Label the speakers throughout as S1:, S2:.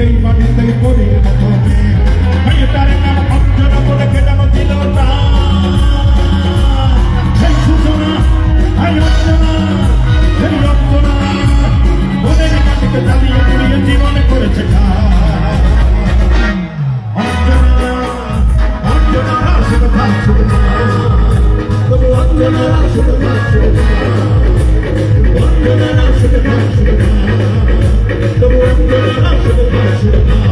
S1: এই মাটিতে পরিণত মেয়েটার নাম অঞ্জন বলে খেলাম দিল না। সেই সূচনা এই অঞ্জনা, সেই রঞ্জনা মনের মাটিকে জ্বালিয়ে পুড়িয়ে জীবনে করেছে খা অঞ্জনা অঞ্জনা শুধু ভাব শুধু তবু অঞ্জনা শুধু ভাব শুধু অঞ্জনা শুধু ভাব শুধু shit.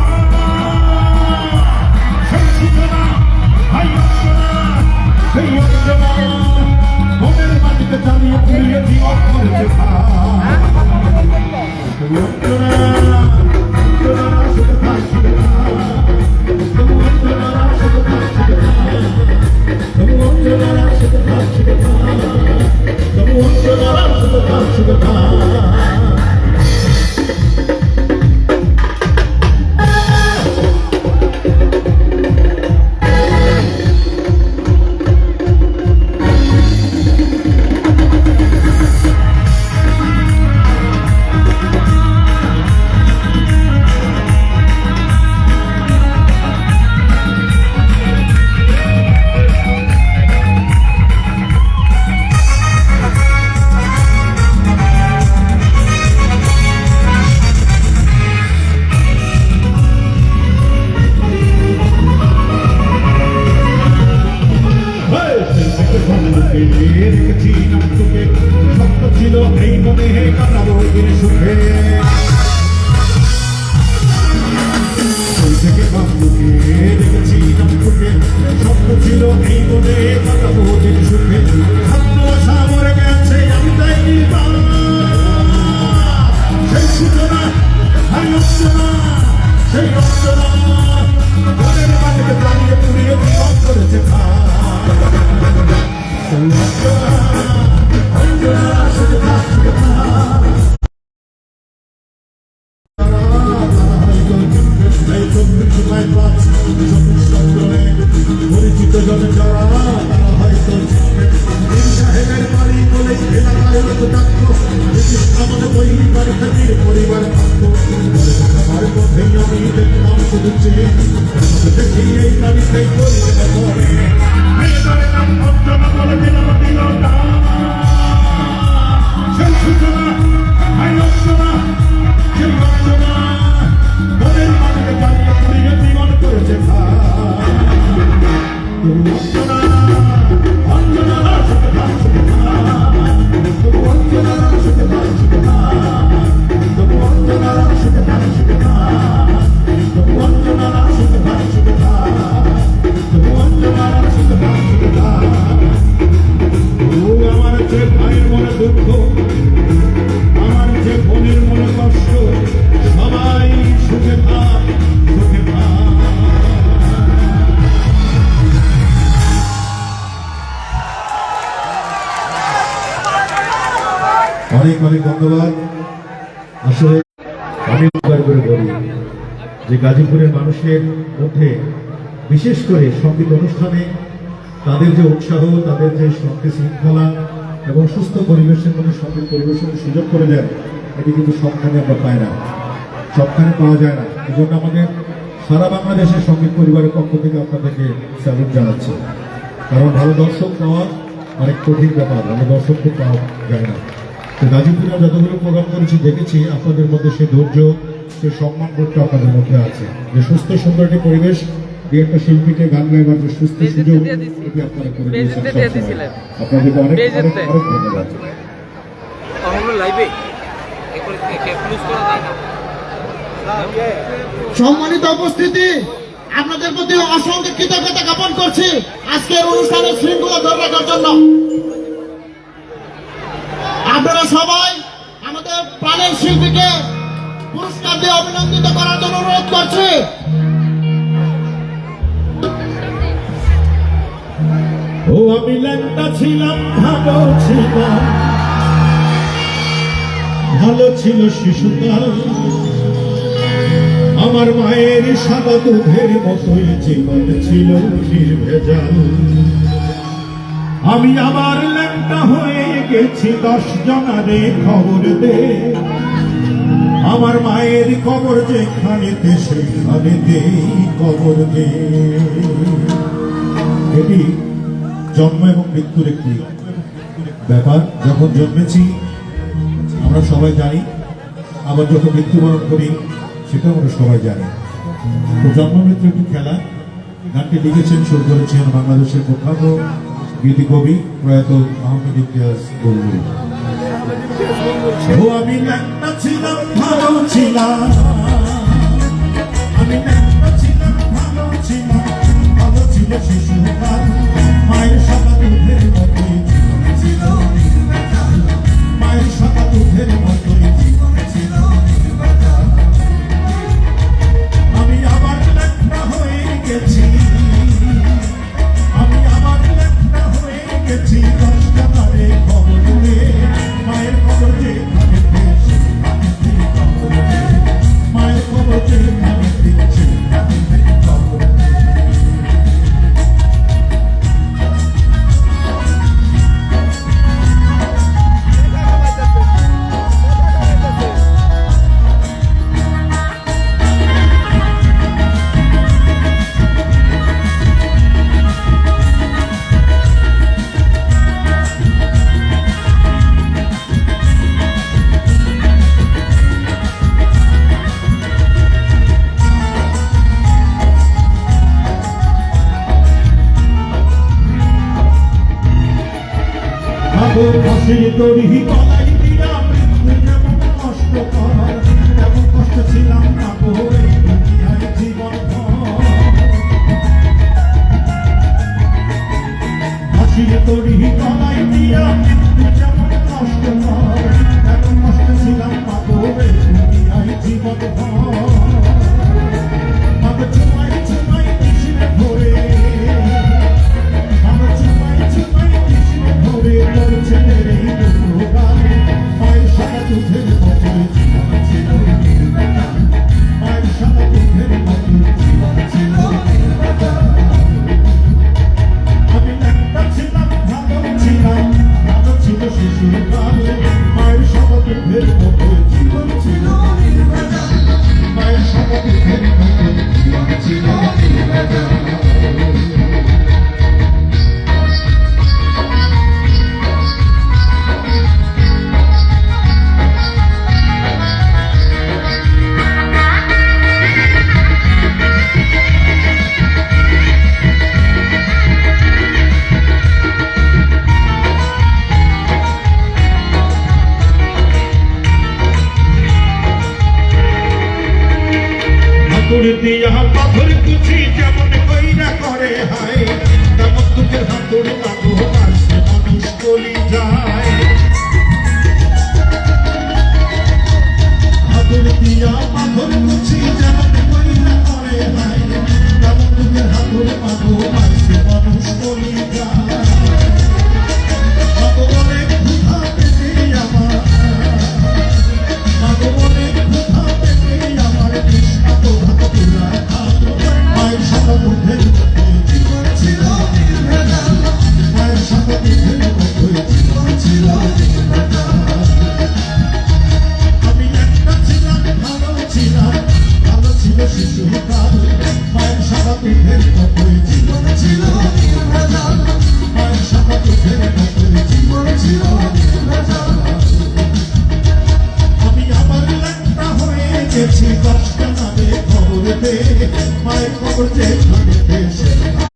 S1: শুধু থাকবে ছিল এই মনে কাটাবো দিন সুখে। আশা মরে গেছে, আমি তাই সেই সূচনা, সেই অঞ্চনা সেই অঞ্চনা মনের মাটিতে দাঁড়িয়ে পুড়িয়ে জীবন করেছে খা You'll be the come to the day. The DJ's gonna take you to the morning.
S2: অনেক অনেক ধন্যবাদ। আসলে আমি করে বলি যে গাজীপুরের মানুষের মধ্যে, বিশেষ করে সংগীত অনুষ্ঠানে, তাদের যে উৎসাহ, তাদের যে শান্তি শৃঙ্খলা এবং সুস্থ পরিবেশের মধ্যে সংগীত পরিবেশের সুযোগ করে দেন, এটি কিন্তু সবখানে আমরা পাই না। সবখানে পাওয়া যায় না। এই জন্য আমাদের সারা বাংলাদেশের সংগীত পরিবারের পক্ষ থেকে আপনাদেরকে স্যালুট জানাচ্ছি। কারণ ভালো দর্শক পাওয়া অনেক কঠিন ব্যাপার, ভালো দর্শককে পাওয়া যায় না। তো গাজীপুরে যতগুলো প্রোগ্রাম করেছি, দেখেছি, আপনাদের মধ্যে সে ধৈর্য, সে সম্মান বোধটা আপনাদের মধ্যে আছে। যে সুস্থ, সুন্দর একটি পরিবেশ একটা শিল্পীকে গান গাইবার যে সুস্থ সুযোগ এটি আপনারা করে দিয়েছেন। আপনাদেরকে অনেক অনেক অনেক ধন্যবাদ।
S3: হলো লাইভে। এরপরে ক্লোজ করা যায় না
S4: সম্মানিত উপস্থিতি আপনাদের প্রতি অসংখ্য কৃতজ্ঞতা জ্ঞাপন করছি আজকের অনুষ্ঠানের শৃঙ্খলা ধরে রাখার জন্য। আপনারা সবাই আমাদের প্রাণের শিল্পীকে পুরস্কার দিয়ে অভিনন্দিত করার জন্য অনুরোধ করছি।
S1: আমি ল্যাংটা ছিলাম ভালো ছিলাম। ভালো ছিল শিশুকাল। আমার মায়ের সাদা দুধের মতোই জীবন ছিল নির্ভেজাল। আমি আবার ল্যাংটা হয়ে গেছি দশ জনারে খবর দে। আমার মায়ের কবর যেখানেতে সেখানেতে কবর দে। এটি জন্ম এবং মৃত্যুর একটি ব্যাপার। যখন জন্মেছি, আমরা সবাই জানি, আবার যখন মৃত্যুবরণ করি, সেটাও আমরা সবাই জানি। তো জন্ম, মৃত্যু একটি খেলা। গানটি লিখেছেন শুরু করেছেন বাংলাদেশের প্রখ্যাত গীতি কবি প্রয়াত আহমেদ ইতিহাস বলবুল আমি ছিলাম, ভালো ছিলাম। আমি ছিলাম, ভালো ছিলাম। ভালো ছিল শিশুকাল। মায়ের সাদা দুধের বাটি মায়ের দুধের নূর দিয়া পাথর কুচি যেমন কইরা করে হায়। তেমন তোকে হাতুর কাঁদো আসে মানুষ চলি যায়। হাতুর দিয়া পাথর কুচি যেমন কইরা করে হায়। তেমন তোকে হাতুর কাঁদো আসে মানুষ চলি কানারে খবর দে মায়ের খবর দে